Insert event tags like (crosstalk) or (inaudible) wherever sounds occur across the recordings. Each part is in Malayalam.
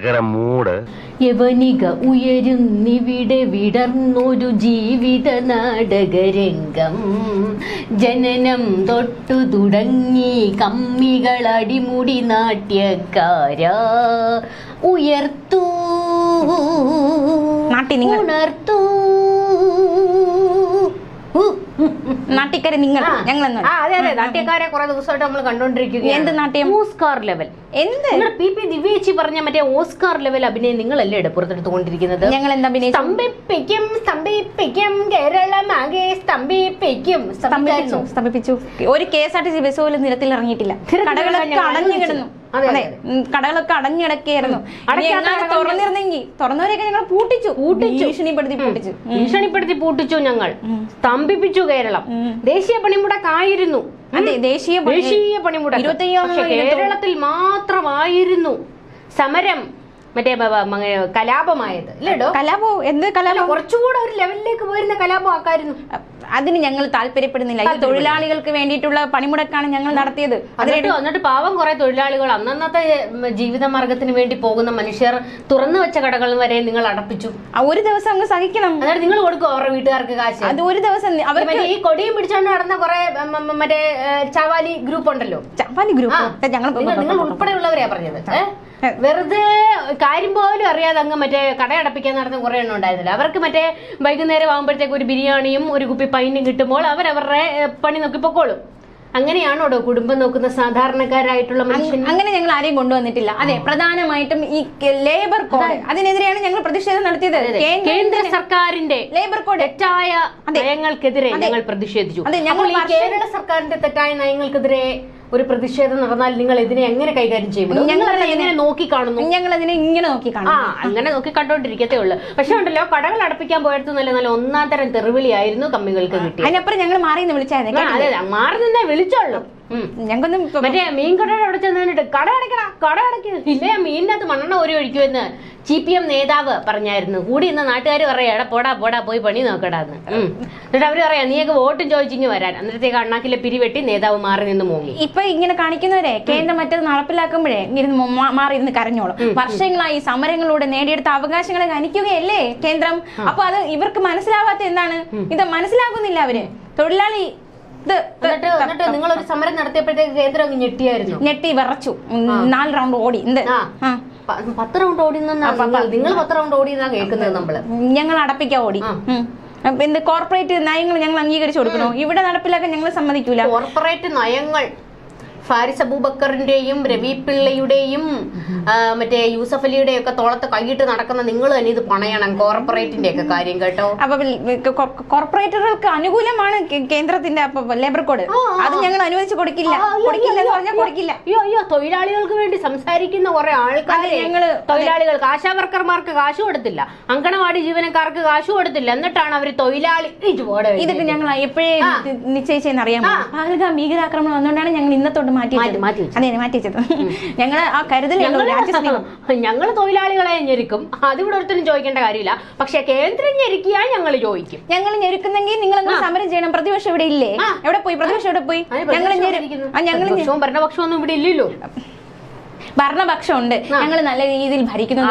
കിടക്കര മൂട്. യവനിക ഉയരുന്നിവിടെ വിടർന്നൊരു ജീവിത നാടകരംഗം. ജനനം തൊട്ടു തുടങ്ങി കമ്മികൾ അടിമുടി നാട്യക്കാര. ഉയർത്തു. നാട്ടി നിങ്ങൾ. ഉണർത്തൂ. നാട്ടിക്കര നിങ്ങൾ ഞങ്ങൾ അതെ അതെ. നാട്യക്കാരെ കുറെ ദിവസമായിട്ട് നമ്മൾ കണ്ടോണ്ടിരിക്കുകയാണ്. എന്ത് നാട്യം? Oscar level. എന്ത്? പി പി ദിവ്യേച്ചി പറഞ്ഞ മറ്റേ ഓസ്കാർ ലെവൽ അഭിനയം നിങ്ങളല്ലേ പുറത്തെടുത്തുകൊണ്ടിരിക്കുന്നത്? ഞങ്ങൾ എന്താ അഭിനയം സ്തംഭിപ്പിക്കും സ്തംഭിപ്പിക്കും കേരളം ആകെ സ്തംഭിപ്പിക്കും. സ്തംഭിപ്പിച്ചു സ്തംഭിപ്പിച്ചു. ഒരു K S R T C bus പോലും നിരത്തിൽ ഇറങ്ങിയിട്ടില്ല കടകളൊക്കെ അടഞ്ഞു കിടന്നു. അതെ, കടകളൊക്കെ അടഞ്ഞു കിടക്കുകയായിരുന്നു അടയ്ക്കാത്ത എങ്ങാനും കടകൾ തുറന്നിരുന്നെങ്കിൽ തുറന്നവരെയൊക്കെ ഞങ്ങൾ പൂട്ടിച്ചു. പൂട്ടിച്ചു. ഭീഷണിപ്പെടുത്തി പൂട്ടിച്ചു. ഭീഷണിപ്പെടുത്തി പൂട്ടിച്ചു ഞങ്ങൾ. സ്തംഭിപ്പിച്ചു കേരളം. ദേശീയ പണിമുടക്കായിരുന്നു. അതെ ദേശീയ ദേശീയ പണിമുടക്ക്. കേരളത്തിൽ മാത്രമായിരുന്നു സമരം. മറ്റേ കലാപമായത്. അല്ലേടോ കലാപോ എന്ത് കലാപം? കുറച്ചുകൂടെ ഒരു ലെവലിലേക്ക് പോയിരുന്ന കലാപം ആക്കായിരുന്നു അതിന് ഞങ്ങൾ താല്പര്യപ്പെടുന്നില്ല. തൊഴിലാളികൾക്ക് വേണ്ടിയിട്ടുള്ള പണിമുടക്കാണ് ഞങ്ങൾ നടത്തിയത്. എന്നിട്ട് പാവം കുറെ തൊഴിലാളികൾ അന്നന്നത്തെ ജീവിത മാർഗത്തിന് വേണ്ടി പോകുന്ന മനുഷ്യർ തുറന്നു വെച്ച കടകൾ വരെ നിങ്ങൾ അടപ്പിച്ചു. ആ ഒരു ദിവസം അങ്ങ് സഹിക്കണം. അതായത് നിങ്ങൾ കൊടുക്കും അവരുടെ വീട്ടുകാർക്ക് കാശ്. അത് ഒരു ദിവസം ഈ കൊടിയും പിടിച്ചോണ്ട് നടന്ന കുറെ മറ്റേ ചവാലി ഗ്രൂപ്പ് ഉണ്ടല്ലോ. ചവാലി ഗ്രൂപ്പ്? ഞങ്ങൾ നിങ്ങൾ ഉൾപ്പെടെയുള്ളവരെയാ പറഞ്ഞത്? വെറുതെ കാര്യം പോലും അറിയാതെ അങ്ങ് മറ്റേ കടയടപ്പിക്കാൻ നടന്ന കുറെ എണ്ണം ഉണ്ടായിരുന്നില്ല. അവർക്ക് മറ്റേ വൈകുന്നേരം ആകുമ്പോഴത്തേക്ക് ഒരു ബിരിയാണിയും ഒരു കുപ്പി പൈനും കിട്ടുമ്പോൾ അവർ അവരുടെ പണി നോക്കി പൊക്കോളും. അങ്ങനെയാണോടോ കുടുംബം നോക്കുന്ന സാധാരണക്കാരായിട്ടുള്ള മനുഷ്യൻ അങ്ങനെ ഞങ്ങൾ ആരെയും കൊണ്ടുവന്നിട്ടില്ല. അതെ പ്രധാനമായിട്ടും ഈ ലേബർ കോഡ് അതിനെതിരെയാണ് ഞങ്ങൾ പ്രതിഷേധം നടത്തിയത്. കേന്ദ്ര സർക്കാരിന്റെ ലേബർ കോഡ് തെറ്റായ നയങ്ങൾക്കെതിരെ ഞങ്ങൾ പ്രതിഷേധിച്ചു. അതെ, ഞങ്ങൾ കേരള സർക്കാരിന്റെ തെറ്റായ നയങ്ങൾക്കെതിരെ ഒരു പ്രതിഷേധം നടന്നാൽ നിങ്ങൾ ഇതിനെ എങ്ങനെ കൈകാര്യം ചെയ്യും ഞങ്ങൾ എങ്ങനെ നോക്കി കാണുന്നു ഞങ്ങൾ അതിനെ ഇങ്ങനെ നോക്കി ആ കാണും അങ്ങനെ നോക്കി കണ്ടോണ്ടിരിക്കത്തേ ഉള്ളൂ. പക്ഷെ ഉണ്ടല്ലോ കടകൾ അടപ്പിക്കാൻ പോയടത്തു നല്ല നല്ല ഒന്നാം തരം തെറിവിളിയായിരുന്നു കമ്മികൾക്ക് കിട്ടി അതിനപ്പുറം ഞങ്ങൾ മാറി നിന്ന് വിളിച്ചായിരുന്നു ആ, അതെ മാറി നിന്നേ വിളിച്ചോളൂ. ഞങ്ങൾക്കൊന്നും മറ്റേ മീൻ കടയുടെ അവിടെ ചെന്നിട്ട് കട അടയ്ക്കടാ കട അടയ്ക്ക്. ഇല്ലേ മീനിനകത്ത് മണ്ണെണ്ണ ഒരു ഒഴിക്കുമെന്ന്. സി പി എം നേതാവ് പറഞ്ഞായിരുന്നു. കൂടി ഇന്ന് നാട്ടുകാർ പറയാ എടാ പോടാ പോടാ പോയി പണി നോക്കടാ എന്ന് എന്നിട്ട് അവർ പറയാ നീയൊക്കെ വോട്ടും ചോദിച്ചിങ്ങ് വരാൻ. അന്നേരത്തേക്ക് അണ്ണാക്കിലെ പിരിവെട്ടി നേതാവ് മാറി നിന്ന് മോങ്ങി. ഇപ്പൊ ഇങ്ങനെ കാണിക്കുന്നവരെ കേന്ദ്രം മറ്റത് നടപ്പിലാക്കുമ്പോഴേ ഇരുന്ന് മാറി ഇരുന്ന് കരഞ്ഞോളും. വർഷങ്ങളായി സമരങ്ങളിലൂടെ നേടിയെടുത്ത അവകാശങ്ങളെ ഹനിക്കുകയല്ലേ കേന്ദ്രം? അപ്പൊ അത് ഇവർക്ക് മനസ്സിലാവാത്ത എന്താണ്? ഇത് മനസ്സിലാക്കുന്നില്ല അവർ. തൊഴിലാളി എന്നിട്ട് നിങ്ങൾ ഒരു സമരം നടത്തിയപ്പോഴത്തേക്ക് കേന്ദ്രം ഞെട്ടിയായിരുന്നു? ഞെട്ടി വിറച്ചു. നാല് റൗണ്ട് ഓടി. എന്ത്? പത്ത് റൗണ്ട് ഓടി നിങ്ങൾ പത്ത് റൗണ്ട് ഓടി കേൾക്കുന്നത് നമ്മൾ. ഞങ്ങൾ അടപ്പിക്കാൻ ഓടി. എന്ത് കോർപ്പറേറ്റ് നയങ്ങൾ ഞങ്ങൾ അംഗീകരിച്ചു കൊടുക്കണോ? ഇവിടെ നടപ്പിലാക്കാൻ ഞങ്ങൾ സമ്മതിക്കൂല. കോർപ്പറേറ്റ് നയങ്ങൾ ഫാരിസ് അബൂബക്കറിന്റെയും രവി പിള്ളയുടെയും മറ്റേ യൂസഫ് അലിയുടെ ഒക്കെ തോളത്ത് കൈയിട്ട് നടക്കുന്ന നിങ്ങൾ തന്നെ ഇത് പണയണം കോർപ്പറേറ്റിന്റെ ഒക്കെ കാര്യം കേട്ടോ. അപ്പൊ കോർപ്പറേറ്റുകൾക്ക് അനുകൂലമാണ് കേന്ദ്രത്തിന്റെ ലേബർ കോഡ് അത് ഞങ്ങൾ അനുവദിച്ചു കൊടുക്കില്ല. കൊടുക്കില്ല കൊടുക്കില്ല. അയ്യോ അയ്യോ തൊഴിലാളികൾക്ക് വേണ്ടി സംസാരിക്കുന്ന കുറെ ആൾക്കാർ ഞങ്ങൾ തൊഴിലാളികൾക്ക് ആശാവർക്കർമാർക്ക് കാശ് കൊടുത്തില്ല. അങ്കണവാടി ജീവനക്കാർക്ക് കാശ് കൊടുത്തില്ല. എന്നിട്ടാണ് അവർ തൊഴിലാളി ഇതിപ്പോ ഇതൊക്കെ ഞങ്ങൾ എപ്പോഴേ നിശ്ചയിച്ചെന്ന് അറിയാമോ? പഹൽഗാം ഭീകരാക്രമണം വന്നുകൊണ്ടാണ് ഞങ്ങൾ ഇന്നത്തോട്ട് മാറ്റി. അതെ മാറ്റി വെച്ചത്. ഞങ്ങൾ ആ കരുതൽ ഞങ്ങൾ തൊഴിലാളികളെ ഞെരുക്കും. അതിവിടെ ഒരുത്തരും ചോദിക്കേണ്ട കാര്യമില്ല. പക്ഷെ കേന്ദ്രം ഞെരുക്കിയാൽ ഞങ്ങൾ ചോദിക്കും. ഞങ്ങൾ ഞെരുക്കുന്നെങ്കിൽ നിങ്ങൾ സമരം ചെയ്യണം. പ്രതിപക്ഷം ഇവിടെ ഇല്ലേ? എവിടെ പോയി? പ്രതിപക്ഷം എവിടെ പോയി? ഞങ്ങൾ ഞങ്ങൾ ഭരണപക്ഷം ഒന്നും ഇവിടെ ഇല്ലല്ലോ. ഭരണപക്ഷം ഉണ്ട് ഞങ്ങൾ നല്ല രീതിയിൽ ഭരിക്കുന്നു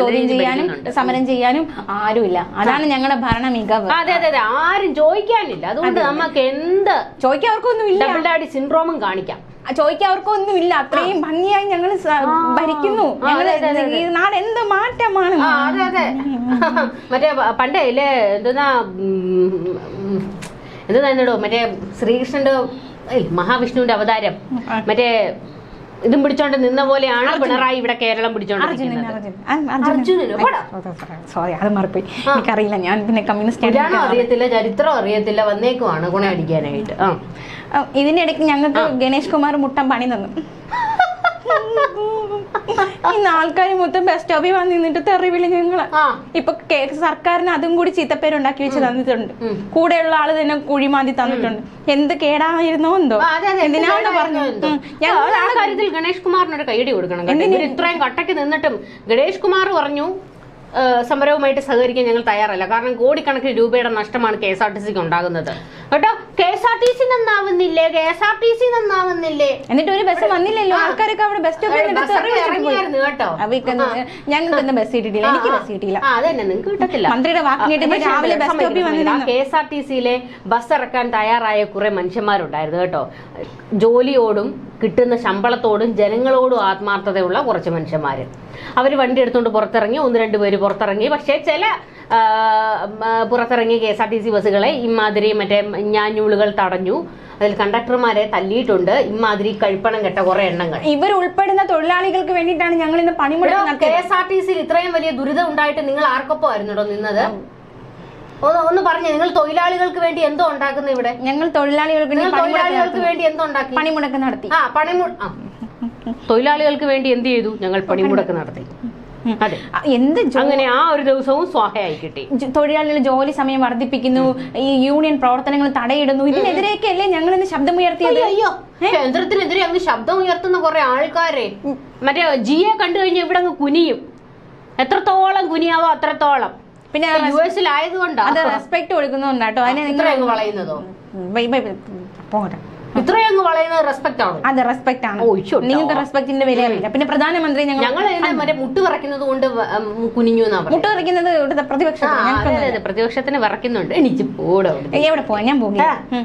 ചോദ്യം ചെയ്യാനും സമരം ചെയ്യാനും ആരുമില്ല. അതാണ് ഞങ്ങളുടെ ഭരണ മികവ് അതെ അതെ അതെ. ആരും ചോദിക്കാനില്ല. അതുകൊണ്ട് നമുക്ക് എന്ത് ചോദിക്കാൻ അവർക്കൊന്നും ഇല്ല സിൻഡ്രോമും കാണിക്കാം. ചോദിക്കാൻ അവർക്കൊന്നും ഇല്ല അത്രയും ഭംഗിയായി ഞങ്ങൾ ഭരിക്കുന്നു. ഞങ്ങൾ നാട് എന്ത് മാറ്റമാണ്? മറ്റേ പണ്ടേ ഇല്ലേ എന്തെന്നാ എന്തെന്നായിരുന്നോ മറ്റേ ശ്രീകൃഷ്ണന്റെ മഹാവിഷ്ണുവിന്റെ അവതാരം. മറ്റേ ഇതും പിടിച്ചോണ്ട് നിന്ന പോലെയാണ് പിണറായി ഇവിടെ കേരളം പിടിച്ചോണ്ട്. സോറി അത് മാറിപ്പോയി. എനിക്കറിയില്ല ഞാൻ പിന്നെ കമ്മ്യൂണിസ്റ്റ് അറിയത്തില്ല ചരിത്രം അറിയത്തില്ല വന്നേക്കുവാണ് ഗുണയടിക്കാനായിട്ട് ഇതിന്റെ ഞങ്ങൾക്ക് ഗണേഷ് കുമാർ മുട്ടം പണി തന്നു. (laughs) (laughs) ഇന്ന് ആൾക്കാർ മൊത്തം ബസ് സ്റ്റോപ്പിൽ വന്ന് നിന്നിട്ട് തെറിവിളി ഞങ്ങൾ ആ. ഇപ്പൊ സർക്കാരിന് അതും കൂടി ചീത്തപ്പേരുണ്ടാക്കി വെച്ച് തന്നിട്ടുണ്ട്. കൂടെയുള്ള ആൾ തന്നെ കുഴിമാന്തി തന്നിട്ടുണ്ട്. എന്ത് കേടായിരുന്നോ എന്തോ. എന്തിനാണ് എന്ത്? പറഞ്ഞു കാര്യത്തിൽ ഗണേഷ് കുമാറിനൊരു കൈയടി കൊടുക്കണം ഇത്രയും കട്ടക്ക് നിന്നിട്ടും ഗണേഷ് കുമാർ പറഞ്ഞു സമരവുമായിട്ട് സഹകരിക്കാൻ ഞങ്ങൾ തയ്യാറല്ല. കാരണം കോടിക്കണക്കിന് രൂപയുടെ നഷ്ടമാണ് കെ എസ് ആർ ടി സിക്ക് ഉണ്ടാകുന്നത്. കേട്ടോ? K S R T C നന്നാവുന്നില്ലേ? K S R T C നന്നാവുന്നില്ലേ? എന്നിട്ട് ഒരു ബസ് വന്നില്ലല്ലോ. ആൾക്കാരൊക്കെ അവിടെ ബസ്. ഇറങ്ങിയായിരുന്നു കേട്ടോ. ഞങ്ങൾക്ക് ബസ് കിട്ടിയില്ല എനിക്ക് ബസ് കിട്ടിയില്ല. അതന്നെ നിങ്ങൾക്ക് കിട്ടത്തില്ല. മന്ത്രിയുടെ രാവിലെ ബസ് സ്റ്റോപ്പിൽ കെ എസ് ആർ ടി സിയിലെ ബസ് ഇറക്കാൻ തയ്യാറായ കുറെ മനുഷ്യന്മാരുണ്ടായിരുന്നു കേട്ടോ. ജോലിയോടും കിട്ടുന്ന ശമ്പളത്തോടും ജനങ്ങളോടും ആത്മാർത്ഥതയുള്ള കുറച്ച് മനുഷ്യന്മാര്. അവർ വണ്ടി എടുത്തുകൊണ്ട് പുറത്തിറങ്ങി ഒന്ന് രണ്ട് പേര് പുറത്തിറങ്ങി. പക്ഷേ ചില പുറത്തിറങ്ങിയ K S R T C ബസ്സുകളെ ഇമാതിരി മറ്റേ ഞാഞ്ഞൂളുകൾ തടഞ്ഞു. അതിൽ കണ്ടക്ടർമാരെ തല്ലിയിട്ടുണ്ട്. ഇമാതിരി കഴിപ്പണം കെട്ട കുറെ എണ്ണങ്ങൾ. ഇവർ ഉൾപ്പെടുന്ന തൊഴിലാളികൾക്ക് വേണ്ടിയിട്ടാണ് ഞങ്ങൾ ഇന്ന് പണിമുടക്ക് കെ എസ് ആർ ടി സിയിൽ ഇത്രയും വലിയ ദുരിതം ഉണ്ടായിട്ട് നിങ്ങൾ ആർക്കൊപ്പം ആയിരുന്നുടോ നിന്നത് ഒന്ന് പറഞ്ഞു നിങ്ങൾ തൊഴിലാളികൾക്ക് വേണ്ടി എന്തോ ഉണ്ടാക്കുന്നു ഇവിടെ? ഞങ്ങൾ തൊഴിലാളികൾക്ക് തൊഴിലാളികൾക്ക് വേണ്ടി എന്തോ ഉണ്ടാക്കി? പണിമുടക്ക് നടത്തി. ആ പണിമു. തൊഴിലാളികൾക്ക് വേണ്ടി എന്ത് ചെയ്തു? ഞങ്ങൾ പണിമുടക്ക്. നടത്തി. എന്ത് അങ്ങനെ ആ ഒരു ദിവസവും സ്വാഹയായി കിട്ടി തൊഴിലാളികൾ തൊഴിലാളികളുടെ ജോലി സമയം വർദ്ധിപ്പിക്കുന്നു ഈ യൂണിയൻ പ്രവർത്തനങ്ങൾ തടയിടുന്നു ഇതിനെതിരെയൊക്കെയല്ലേ ഞങ്ങൾ ഇന്ന് ശബ്ദമുയർത്തിയത് അയ്യോ കേന്ദ്രത്തിനെതിരെ അങ്ങ് ശബ്ദം ഉയർത്തുന്ന കുറെ ആൾക്കാരെ മറ്റേ ജിയെ കണ്ടു കഴിഞ്ഞാൽ ഇവിടെ അങ്ങ് കുനിയും എത്രത്തോളം കുനിയാവോ അത്രത്തോളം പിന്നെ യു എസിൽ ആയതുകൊണ്ടാണ് റെസ്പെക്ട് കൊടുക്കുന്നുണ്ടോ അതിനെ വളയുന്നതോ ബൈ ബൈ ബൈ. പോകട്ടെ ഇത്രയും വളയുന്നത് റെസ്പെക്ട് ആണ്. അതെ റെസ്പെക്ട് ആണ്. നിങ്ങൾക്ക് റെസ്പെക്ടിന്റെ വില അറിയില്ല. പിന്നെ പ്രധാനമന്ത്രി ഞങ്ങൾ ഞങ്ങൾ മറ്റേ മുട്ട് വിറയ്ക്കുന്നത് കൊണ്ട് കുനിഞ്ഞു. മുട്ട് വിറയ്ക്കുന്നത് ഇവിടുത്തെ പ്രതിപക്ഷം പ്രതിപക്ഷത്തിന് വിറയ്ക്കുന്നുണ്ട്. എനിക്ക് പോടും. എവിടെ പോവാ? ഞാൻ പോകില്ല ഉം.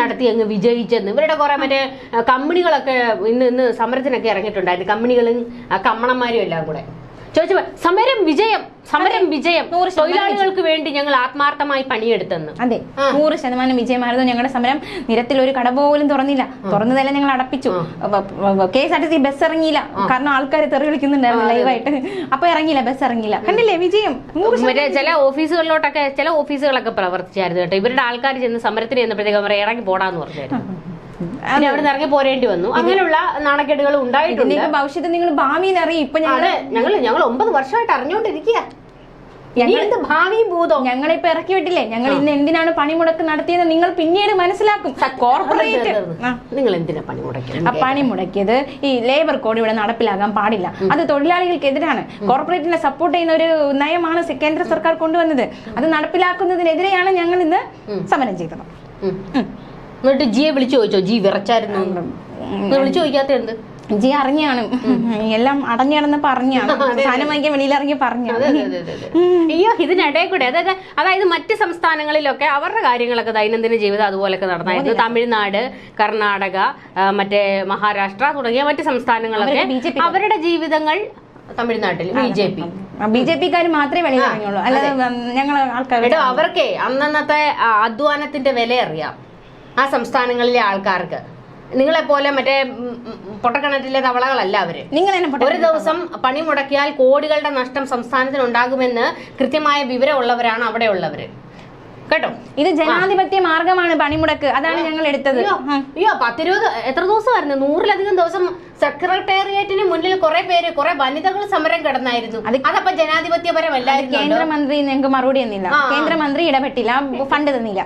നടത്തി അങ്ങ് വിജയിച്ചെന്ന്. ഇവരുടെ കുറെ മറ്റേ കമ്പനികളൊക്കെ ഇന്ന് ഇന്ന് സമരത്തിനൊക്കെ ഇറങ്ങിയിട്ടുണ്ടായിരുന്നു. കമ്പനികളും കമ്മണന്മാരും എല്ലാം കൂടെ. ചോദിച്ചു സമരം വിജയം സമരം വിജയം. തൊഴിലാളികൾക്ക് വേണ്ടി ഞങ്ങൾ ആത്മാർത്ഥമായി പണിയെടുത്തെന്ന്. അതെ. നൂറ് ശതമാനം വിജയമായിരുന്നു ഞങ്ങളുടെ സമരം. നിരത്തിൽ ഒരു കട പോലും തുറന്നില്ല. തുറന്നതെല്ലാം ഞങ്ങൾ അടപ്പിച്ചു. K S R T C bus ഇറങ്ങിയില്ല. കാരണം ആൾക്കാർ തെറി വിളിക്കുന്നുണ്ടായിരുന്നു ലൈവായിട്ട്. അപ്പൊ ഇറങ്ങിയില്ല ബസ് ഇറങ്ങിയില്ല. കണ്ടില്ലേ? വിജയം. ചില ഓഫീസുകളിലോട്ടൊക്കെ ചില ഓഫീസുകളൊക്കെ പ്രവർത്തിച്ചായിരുന്നു കേട്ടോ. ഇവരുടെ ആൾക്കാർ ചെന്ന് സമരത്തിന് ചെന്നപ്പോഴത്തേക്ക് അവർ ഇറങ്ങി പോടാന്ന് പറഞ്ഞായിരുന്നു. പിന്നെ അവിടെ ഇറങ്ങി പോരേണ്ടി വന്നു. അങ്ങനെയുള്ള നാണക്കേടുകൾ ഉണ്ടായിട്ടുണ്ട്. ഭവിഷ്യത്തിൽ നിങ്ങൾ ഭാവിയിൽ അറിയും. ഇപ്പൊ ഞങ്ങൾ ഞങ്ങൾ ഞങ്ങൾ ഒമ്പത് വർഷമായിട്ട് അറിഞ്ഞോണ്ടിരിക്കുക ഭാവി ഭൂതം? ഭൂതവും ഞങ്ങളിപ്പോ ഇറക്കി വിട്ടില്ലേ? ഞങ്ങൾ ഇന്ന് എന്തിനാണ് പണിമുടക്ക് നടത്തിയത് നിങ്ങൾ പിന്നീട് മനസ്സിലാക്കും. കോർപ്പറേറ്റ് നിങ്ങൾ എന്തിനാ പണി മുടക്കിയത് ആ പണി മുടക്കിയത് ഈ ലേബർ കോഡ് ഇവിടെ നടപ്പിലാകാൻ പാടില്ല. അത് തൊഴിലാളികൾക്കെതിരാണ്. കോർപ്പറേറ്റിനെ സപ്പോർട്ട് ചെയ്യുന്ന ഒരു നയമാണ് കേന്ദ്ര സർക്കാർ കൊണ്ടുവന്നത്. അത് നടപ്പിലാക്കുന്നതിനെതിരെയാണ് ഞങ്ങൾ ഇന്ന് സമരം ചെയ്തത്. എന്നിട്ട് ജിയെ വിളിച്ചു ചോദിച്ചോ? ജി വിറച്ചായിരുന്നു. വിളിച്ചു ചോദിക്കാത്ത എന്ത്? ജി അറിഞ്ഞാണ്. എല്ലാം അടഞ്ഞു പറഞ്ഞാണ്. സാധനം വാങ്ങിക്കാൻ അതെ, അതെ. അയ്യോ ഇതിനിടയിൽ കൂടെ. അതായത് അതായത് മറ്റ് സംസ്ഥാനങ്ങളിലൊക്കെ അവരുടെ കാര്യങ്ങളൊക്കെ ദൈനംദിന ജീവിതം അതുപോലൊക്കെ നടന്നായിരുന്നു തമിഴ്നാട് കർണാടക മറ്റേ മഹാരാഷ്ട്ര തുടങ്ങിയ മറ്റ് സംസ്ഥാനങ്ങളൊക്കെ അവരുടെ ജീവിതങ്ങൾ തമിഴ്നാട്ടിൽ B J P. B J പിക്കാർ മാത്രമേ വെളിയിൽ ഇറങ്ങിയുള്ളൂ അല്ലാതെ ഞങ്ങൾ ആൾക്കാർ അവർക്കേ അന്നന്നത്തെ അധ്വാനത്തിന്റെ വില അറിയാം. ആ സംസ്ഥാനങ്ങളിലെ ആൾക്കാർക്ക്. നിങ്ങളെ പോലെ മറ്റേ പൊട്ടക്കണറ്റിലെ തവളകളല്ല അവർ. നിങ്ങൾ ഒരു ദിവസം പണി മുടക്കിയാൽ കോടികളുടെ നഷ്ടം സംസ്ഥാനത്തിന് ഉണ്ടാകുമെന്ന് കൃത്യമായ വിവരമുള്ളവരാണ് അവിടെ ഉള്ളവര് കേട്ടോ? ഇത് ജനാധിപത്യ മാർഗമാണ് പണിമുടക്ക് അതാണ് ഞങ്ങൾ എടുത്തത്. അയ്യോ പത്തിരുപത് എത്ര ദിവസമായിരുന്നു? നൂറിലധികം ദിവസം സെക്രട്ടേറിയറ്റിന് മുന്നിൽ കുറെ പേര് കുറെ വനിതകൾ സമരം കിടന്നായിരുന്നു. അതപ്പോ ജനാധിപത്യപരമല്ല കേന്ദ്രമന്ത്രി ഞങ്ങൾക്ക് മറുപടി തന്നില്ല. കേന്ദ്രമന്ത്രി ഇടപെട്ടില്ല. ഫണ്ട് തന്നില്ല.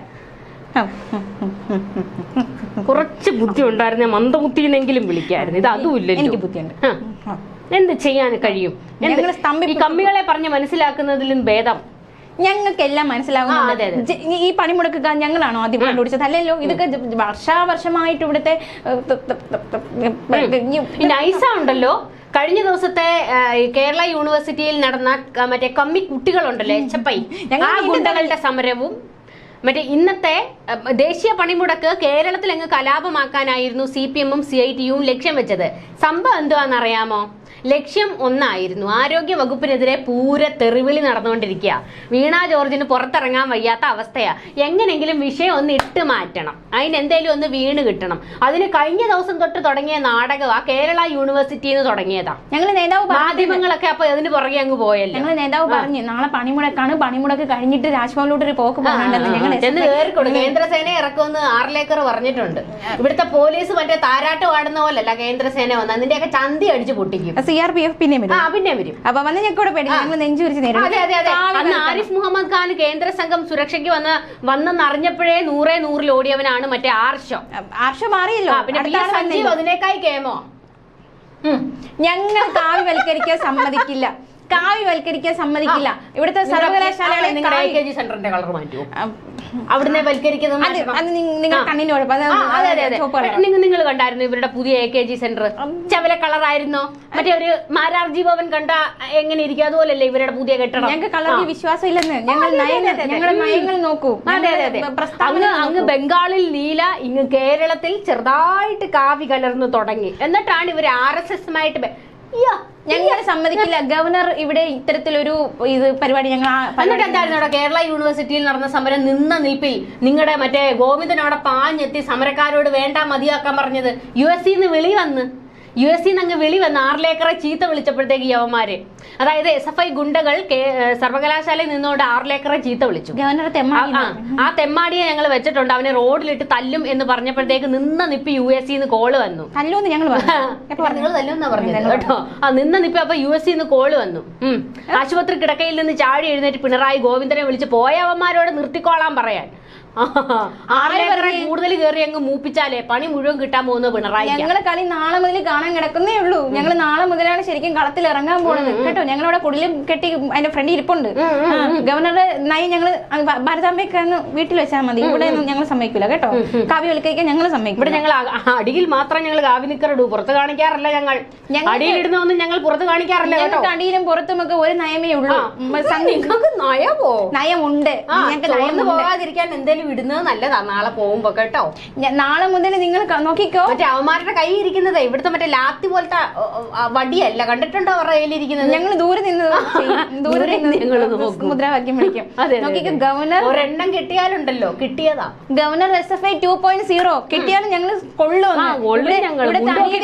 കുറച്ച് ബുദ്ധി ഉണ്ടായിരുന്നെ മന്ദബുദ്ധിനെങ്കിലും വിളിക്കായിരുന്നു. ഇത് അതും എനിക്ക് ബുദ്ധിയുണ്ട്. എന്ത് ചെയ്യാൻ കഴിയും. ഈ കമ്മികളെ പറഞ്ഞ് മനസ്സിലാക്കുന്നതിലും ഭേദം. ഞങ്ങൾക്കെല്ലാം മനസ്സിലാവുന്നുണ്ട്. മുടക്കുക ഈ പണിമുടക്കുക ഞങ്ങളാണോ ആദ്യം കണ്ടുപിടിച്ചത്? അല്ലല്ലോ ഇതൊക്കെ വർഷാവർഷമായിട്ട് ഇവിടുത്തെ നൈസ ഉണ്ടല്ലോ. കഴിഞ്ഞ ദിവസത്തെ കേരള യൂണിവേഴ്സിറ്റിയിൽ നടന്ന മറ്റേ കമ്മി കുട്ടികളുണ്ടല്ലോ എച്ച് എഫ് ഐ. ആ ഗുണ്ടകളുടെ സമരവും മറ്റേ ഇന്നത്തെ ദേശീയ പണിമുടക്ക് കേരളത്തിൽ അങ്ങ് കലാപമാക്കാനായിരുന്നു സി പി എമ്മും സി ഐ ടിയും ലക്ഷ്യം വെച്ചത്? സംഭവം എന്തുവാണെന്നറിയാമോ ലക്ഷ്യം ഒന്നായിരുന്നു. ആരോഗ്യ വകുപ്പിനെതിരെ പൂര തെറിവിളി നടന്നുകൊണ്ടിരിക്കുക. വീണ ജോർജിന് പുറത്തിറങ്ങാൻ വയ്യാത്ത അവസ്ഥയാ. എങ്ങനെങ്കിലും വിഷയം ഒന്ന് ഇട്ട് മാറ്റണം. അതിനെന്തേലും ഒന്ന് വീണ് കിട്ടണം. അതിന് കഴിഞ്ഞ ദിവസം തൊട്ട് തുടങ്ങിയ നാടകം ആ കേരള യൂണിവേഴ്സിറ്റിന്ന് നിന്ന് തുടങ്ങിയതാ. ഞങ്ങൾ നേതാവ് മാധ്യമങ്ങളൊക്കെ അപ്പൊ അതിന് പുറകെ അങ്ങ് പോയല്ലോ. ഞങ്ങൾ നേതാവ് പറഞ്ഞു നാളെ പണിമുടക്കാണ്. പണിമുടക്ക് കഴിഞ്ഞിട്ട് രാജ്ഭവനിലോട്ട് ഒരു പോക്ക് പോകണ്ടെന്ന് ഞങ്ങൾ കേന്ദ്രസേന ഇറക്കുമെന്ന് ആറിലേക്കർ പറഞ്ഞിട്ടുണ്ട്. ഇവിടുത്തെ പോലീസ് മറ്റേ താരാട്ട് പാടുന്ന പോലല്ല കേന്ദ്രസേന വന്ന്. അതിന്റെയൊക്കെ ചന്തി അടിച്ച് പൊട്ടിക്കും. സി ആർ പി എഫ് പിന്നെ വരും. ആ പിന്നെ വരും. അപ്പൊ വന്ന് ഞങ്ങൾക്ക് കൂടെ പേടി ഞങ്ങൾ നെഞ്ചു വിരിച്ച് നേരിടും. ആരിഫ് മുഹമ്മദ് ഖാൻ കേന്ദ്ര സംഘം സുരക്ഷയ്ക്ക് വന്ന് വന്നെന്നറിഞ്ഞപ്പോഴേ നൂറേ നൂറിൽ ഓടിയവനാണ് മറ്റേ ആർഷോ. ആർഷോ മാറിയല്ലോ. പിന്നെ സഞ്ജീവ് അതിനേക്കായി കേമോ. ഞങ്ങൾ കാവ്യവൽക്കരിക്കാൻ സമ്മതിക്കില്ല. കാവ്യവൽക്കരിക്കാൻ സമ്മതിക്കില്ല. ഇവിടുത്തെ സർവകലാശാലകളെ ജി സെന്ററിന്റെ കളർ മാറ്റുമോ അവിടുന്ന് വൽക്കരിക്കുന്നത് നിങ്ങൾ കണ്ണിന് കുഴപ്പം അതെ അതെ അതെ നിങ്ങൾ കണ്ടായിരുന്നു ഇവരുടെ പുതിയ എ കെ ജി സെന്റർ ചവല കളറായിരുന്നോ? മറ്റേ ഒരു മാരാർജി ഭവൻ കണ്ട എങ്ങനെ ഇരിക്കും? അതുപോലല്ലേ ഇവരുടെ പുതിയ കെട്ടണം ഞങ്ങൾക്ക് കളറിൽ വിശ്വാസം ഇല്ലെന്ന് ഞങ്ങൾ നയങ്ങൾ. ഞങ്ങളുടെ നോക്കൂ. അതെ അതെ അതെ. പ്രസ്താവന അങ്ങ് അങ്ങ് ബംഗാളിൽ നീല ഇങ്ങ് കേരളത്തിൽ ചെറുതായിട്ട് കാവി കലർന്നു തുടങ്ങി. എന്നിട്ടാണ് ഇവർ ആർ എസ് എസുമായിട്ട് ഞങ്ങൾ സമ്മതിക്കില്ല. ഗവർണർ ഇവിടെ ഇത്തരത്തിലൊരു ഇത് പരിപാടി ഞങ്ങൾ എന്നിട്ട് എന്തായിരുന്നു അവിടെ കേരള യൂണിവേഴ്സിറ്റിയിൽ നടന്ന സമരം? നിന്ന നിൽപ്പിൽ നിങ്ങളുടെ മറ്റേ ഗോവിന്ദനോടെ പാഞ്ഞെത്തി സമരക്കാരോട് വേണ്ട മതിയാക്കാൻ പറഞ്ഞത്. യു എസ് സിന്ന് വെളി വന്ന്. യു എസ് സിന്ന് അങ്ങ് വിളി വന്ന് ആറിലേക്കറെ ചീത്ത വിളിച്ചപ്പോഴത്തേക്ക് യവന്മാര്. അതായത് എസ് എഫ് ഐ ഗുണ്ടകൾ സർവകലാശാലയിൽ നിന്നുകൊണ്ട് ആറിലേക്കറെ ചീത്ത വിളിച്ചു. ആ, തെമ്മാടിയെ ഞങ്ങൾ വെച്ചിട്ടുണ്ട്. അവനെ റോഡിലിട്ട് തല്ലും എന്ന് പറഞ്ഞപ്പോഴത്തേക്ക് നിന്ന നിപ്പ് യു എസ് സിന്ന് കോൾ വന്നു. തല്ലൂന്ന് ഞങ്ങൾ പറഞ്ഞു. എപ്പോ നിങ്ങൾ തല്ലുമെന്നാ പറഞ്ഞത്? കേട്ടോ? ആ നിന്ന നിപ്പ അപ്പൊ യു എസ് സിന്ന് കോൾ വന്നു. ഉം. ആശുപത്രി കിടക്കയിൽ നിന്ന് ചാടി എഴുന്നേറ്റ് പിണറായി ഗോവിന്ദനെ വിളിച്ച് പോയവന്മാരോട് നിർത്തിക്കോളാൻ പറയാൻ. കൂടുതൽ കയറി അങ്ങ് മൂപ്പിച്ചാലേ പണി മുഴുവൻ കിട്ടാൻ പോകുന്ന പിണറായി ഞങ്ങൾ കളി നാളെ മുതൽ കാണാൻ കിടക്കുന്നേ ഉള്ളൂ. ഞങ്ങൾ നാളെ മുതലാണ് ശരിക്കും കളത്തിൽ ഇറങ്ങാൻ പോകുന്നത് കേട്ടോ? ഞങ്ങളവിടെ കുടിലും കെട്ടി അതിന്റെ ഫ്രണ്ട് ഇരിപ്പുണ്ട്. ഗവർണറുടെ നയം ഞങ്ങൾ ഭാരതാംബയ്ക്ക് അങ്ങ് വീട്ടിൽ വെച്ചാൽ മതി. ഇവിടെ ഞങ്ങൾ സമ്മതിക്കില്ല കേട്ടോ? കാവ്യ വിളിക്കാൻ ഞങ്ങൾ സമ്മതിക്കും ഇവിടെ ഞങ്ങൾ അടിയിൽ മാത്രം ഞങ്ങൾ കാവ്യ നിക്കറിടൂ പുറത്ത് കാണിക്കാറില്ല ഞങ്ങൾ. അടിയിൽ അടിയിലിടുന്നൊന്നും ഞങ്ങൾ പുറത്ത് കാണിക്കാറില്ല ഞങ്ങൾക്ക് അടിയിലും പുറത്തുമൊക്കെ ഒരു നയമേ ഉള്ളൂ. നിങ്ങൾക്ക് നയമോ? നയമുണ്ട്. ഞങ്ങൾക്ക് പോകാതിരിക്കാൻ എന്തേലും ഇടുന്നത് നല്ലതാ നാളെ പോകുമ്പോ കേട്ടോ. നാളെ മുതൽ നിങ്ങൾ നോക്കിക്കോ. മറ്റേ അവന്മാരുടെ കൈ ഇരിക്കുന്നത് ഇവിടുത്തെ മറ്റേ ലാത്തി പോലത്തെ വടിയല്ല. കണ്ടിട്ടുണ്ടോ അവരുടെ കയ്യിലിരിക്കുന്നത്? ഞങ്ങൾ ദൂരെ നിന്ന്. (laughs) ദൂരെ. മുദ്രാവാക്യം വിളിക്കും. (laughs) നോക്കിക്കോ ഗവർണർ ഒരെണ്ണം കിട്ടിയാലുണ്ടല്ലോ. കിട്ടിയതാ. Governor S F I two point zero കിട്ടിയാലും ഞങ്ങൾ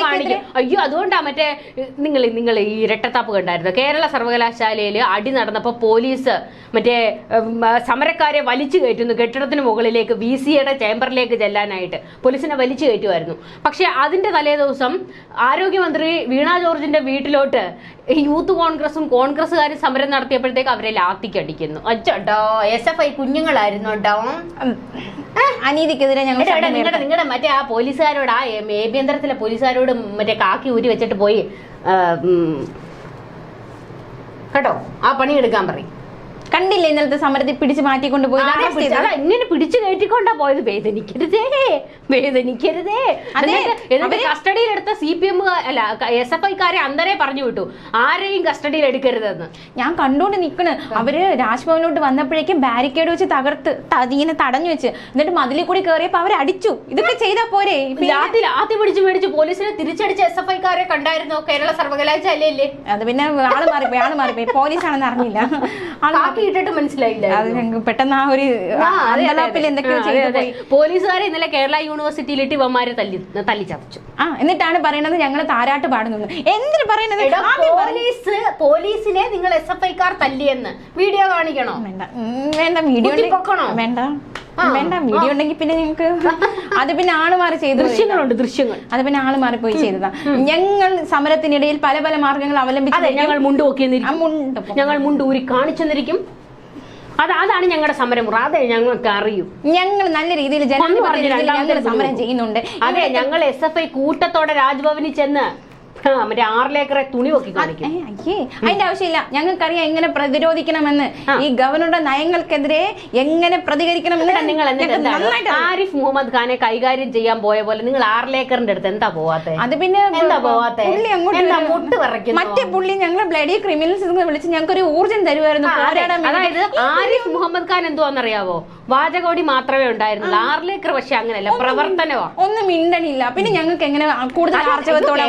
കാണിക്കും. അയ്യോ അതുകൊണ്ടാ മറ്റേ നിങ്ങൾ നിങ്ങൾ ഈ ഇരട്ടത്താപ്പ് കണ്ടായിരുന്നു കേരള സർവകലാശാലയിൽ അടി നടന്നപ്പോ പോലീസ് മറ്റേ സമരക്കാരെ വലിച്ചു കയറ്റുന്നു. കെട്ടിടത്തിന് മുകളിലേക്ക് വി സിയുടെ ചേംബറിലേക്ക് ചെല്ലാനായിട്ട് പോലീസിനെ വലിച്ചു കയറ്റുമായിരുന്നു. പക്ഷെ അതിന്റെ തലേ ദിവസം ആരോഗ്യമന്ത്രി വീണ ജോർജിന്റെ വീട്ടിലോട്ട് യൂത്ത് കോൺഗ്രസും കോൺഗ്രസ്സുകാരും സമരം നടത്തിയപ്പോഴത്തേക്ക് അവരെ ലാത്തിക്കടിക്കുന്നു. അച്ചോട്ടോ എസ് എഫ് ഐ കുഞ്ഞുങ്ങളായിരുന്നു കേട്ടോ. അനീതിക്കെതിരെ ഞങ്ങൾ നിങ്ങളുടെ നിങ്ങളുടെ മറ്റേ ആ പോലീസുകാരോട് ആ ഏഭ്യന്തരത്തിലെ പോലീസുകാരോട് മറ്റേ കാക്കി ഊരി വെച്ചിട്ട് പോയി കേട്ടോ ആ പണി എടുക്കാൻ പറയും. കണ്ടില്ലേ ഇന്നലത്തെ സമരത്തിൽ പിടിച്ചു മാറ്റിക്കൊണ്ട് പോയി ഇങ്ങനെ പിടിച്ചു കയറ്റിക്കൊണ്ടാ പോയത്. വേദനിക്കരുതേ. വേദനിക്കരുതേ. അതെ, എന്നിട്ട് എടുത്ത സി പി എം അല്ല എസ് എഫ് ഐക്കാരെ അന്തരെ പറഞ്ഞു വിട്ടു. ആരെയും കസ്റ്റഡിയിൽ എടുക്കരുതെന്ന് ഞാൻ കണ്ടോണ്ട് നിക്കണ്. അവർ രാജ്ഭവനിലോട്ട് വന്നപ്പോഴേക്കും ബാരിക്കേഡ് വെച്ച് തകർത്ത് ഇങ്ങനെ തടഞ്ഞു വെച്ച്. എന്നിട്ട് മതിലിൽ കൂടി കയറിയപ്പോ അവരെ അടിച്ചു. ഇതൊക്കെ ചെയ്താ പോരെ? ആദ്യം പിടിച്ചു മേടിച്ചു പോലീസിനെ തിരിച്ചടിച്ച എസ് എഫ് ഐക്കാരെ കണ്ടായിരുന്നോ? കേരള സർവകലാശാലയല്ലേ അത് പിന്നെ ആൾ മാറിപ്പോയി ആൾ മാറിപ്പോയി. പോലീസാണെന്ന് അറിഞ്ഞില്ല. ആൾ ഇട്ടിട്ട് മനസ്സിലായില്ല അത് ഞങ്ങൾക്ക് പെട്ടെന്ന് ആ ഒരു അന്തലാപ്പിൽ എന്തൊക്കെയോ ചെയ്തു പോയി. പോലീസുകാരെ ഇന്നലെ കേരള യൂണിവേഴ്സിറ്റിയിലിട്ട് ഇവന്മാരെ തല്ലി തല്ലി ചതച്ചു. ആ എന്നിട്ടാണ് പറയുന്നത് ഞങ്ങൾ താരാട്ട് പാടുന്നു എന്തിനു പറയുന്നത് പോലീസ് പോലീസിനെ നിങ്ങൾ എസ് എഫ് ഐക്കാർ തല്ലിയെന്ന്. വീഡിയോ കാണിക്കണോ? വേണ്ട. വേണ്ട വീഡിയോ വേണ്ട. വേണ്ട വീഡിയോ ഉണ്ടെങ്കിൽ പിന്നെ നിങ്ങൾക്ക് (laughs) അത് പിന്നെ ആൾ മാറി ചെയ്തു ദൃശ്യങ്ങളുണ്ട് ദൃശ്യങ്ങൾ. അത് പിന്നെ ആൾ മാറി പോയി ചെയ്തതാ. ഞങ്ങൾ സമരത്തിനിടയിൽ പല പല മാർഗങ്ങൾ അവലംബിച്ചു അതെ ഞങ്ങൾ മുണ്ട് ഞങ്ങൾ മുണ്ട് ഊരി കാണിച്ചെന്നിരിക്കും. അത് അതാണ് ഞങ്ങളുടെ സമരം. അതെ ഞങ്ങൾക്ക് അറിയൂ. ഞങ്ങൾ നല്ല രീതിയിൽ ജനങ്ങൾ സമരം ചെയ്യുന്നുണ്ട്. അതെ ഞങ്ങൾ എസ് എഫ് ഐ കൂട്ടത്തോടെ രാജ്ഭവനിൽ ചെന്ന് മറ്റേ ആറിലേക്കറെ തുണി കാണിക്കും. അയ്യേ അതിന്റെ ആവശ്യമില്ല. ഞങ്ങൾക്കറിയാം എങ്ങനെ പ്രതിരോധിക്കണമെന്ന്. ഈ ഗവർണറുടെ നയങ്ങൾക്കെതിരെ എങ്ങനെ പ്രതികരിക്കണമെന്ന് നിങ്ങൾ. ആരിഫ് മുഹമ്മദ് ഖാനെ കൈകാര്യം ചെയ്യാൻ പോയ പോലെ നിങ്ങൾ ആറിലേക്കറിന്റെ അടുത്ത് എന്താ പോവാത്തെ? അത് പിന്നെ എന്താ പോവാത്തെ? മറ്റേ പുള്ളി ഞങ്ങൾ ബ്ലഡി ക്രിമിനൽസ് വിളിച്ച് ഞങ്ങൾക്ക് ഒരു ഊർജം തരുമായിരുന്നു അതായത്. ആരിഫ് മുഹമ്മദ് ഖാൻ എന്തുവാന്നറിയാവോ? വാചകോടി മാത്രമേ ഉണ്ടായിരുന്നുള്ളൂ. ആറിലേക്കർ പക്ഷെ അങ്ങനെയല്ല പ്രവർത്തനമാണ് ഒന്നും മിണ്ടണില്ല. പിന്നെ ഞങ്ങൾക്ക് എങ്ങനെ കൂടുതൽ ആർജവത്തോടെ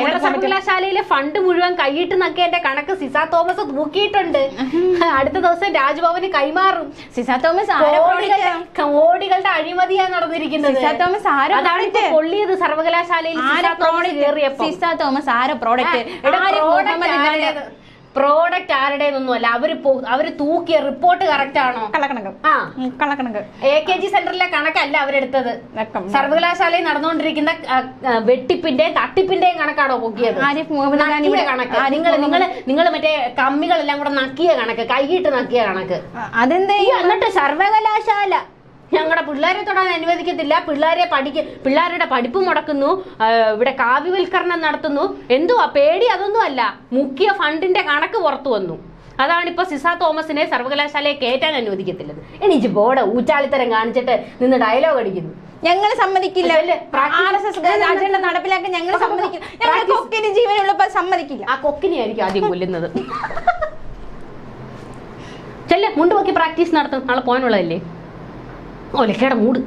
സർവകലാശാലയിലെ ഫണ്ട് മുഴുവൻ കൈയിട്ട് നക്കേന്റെ കണക്ക് സിസ തോമസ് തൂക്കിയിട്ടുണ്ട് അടുത്ത ദിവസം രാജ്ഭവന് കൈമാറും. സിസ തോമസ് കോടികളുടെ അഴിമതിയാണ് നടന്നിരിക്കുന്നത്. സിസ തോമസ് അതാണ് പൊള്ളിയത് സർവകലാശാലയിൽ സിസ തോമസ് ആരെ പ്രോഡക്റ്റ്? പ്രോഡക്റ്റ് ആരുടേതൊന്നും അല്ല അവർ അവർ തൂക്കിയ റിപ്പോർട്ട് കറക്റ്റ് ആണോ? കള്ളക്കണക്ക്. ആ. കള്ളക്കണക്ക്. എ കെ ജി സെന്ററിലെ കണക്കല്ല അവരെടുത്തത്. സർവകലാശാലയിൽ നടന്നുകൊണ്ടിരിക്കുന്ന വെട്ടിപ്പിന്റെ വെട്ടിപ്പിന്റെയും തട്ടിപ്പിന്റെയും കണക്കാണോ പൊക്കിയത്? കണക്ക്. നിങ്ങൾ നിങ്ങൾ നിങ്ങൾ മറ്റേ കമ്മികളെല്ലാം കൂടെ നക്കിയ കണക്ക് കൈയിട്ട് നക്കിയ കണക്ക്. അതെന്തേ എന്നിട്ട് സർവകലാശാല ഞങ്ങളുടെ പിള്ളേരെ തൊടാൻ അനുവദിക്കത്തില്ല. പിള്ളേരെ പഠിക്ക പിള്ളേരുടെ പഠിപ്പ് മുടക്കുന്നു. ഇവിടെ കാവ്യവൽക്കരണം നടത്തുന്നു. എന്തുവാ പേടി അതൊന്നും അല്ല. മുഖ്യ ഫണ്ടിന്റെ കണക്ക് പുറത്തു വന്നു. അതാണ് ഇപ്പൊ സിസ തോമസിനെ സർവകലാശാലയെ കയറ്റാൻ അനുവദിക്കത്തില്ലത്. എനിക്ക് ബോർഡ് ഊറ്റാളിത്തരം കാണിച്ചിട്ട് നിന്ന് ഡയലോഗ് അടിക്കുന്നു. ഞങ്ങൾ സമ്മതിക്കില്ല. അതല്ലേ, practice- R S S agenda നടപ്പിലാക്കാൻ ഞങ്ങൾ സമ്മതിക്കില്ല. ഞങ്ങൾ കൊക്കിന് ജീവനുള്ളപ്പോ സമ്മതിക്കില്ല. ആ കൊക്കിനെ ആയിരിക്കും ആദ്യം കൊല്ലുന്നത്. ചെല്ലെ മുണ്ട് നോക്കി പ്രാക്ടീസ് നടത്തും. നാളെ പോകാനുള്ളതല്ലേ? ഒലക്കേടെ മൂട്.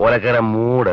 ഒലക്കയുടെ മൂട്.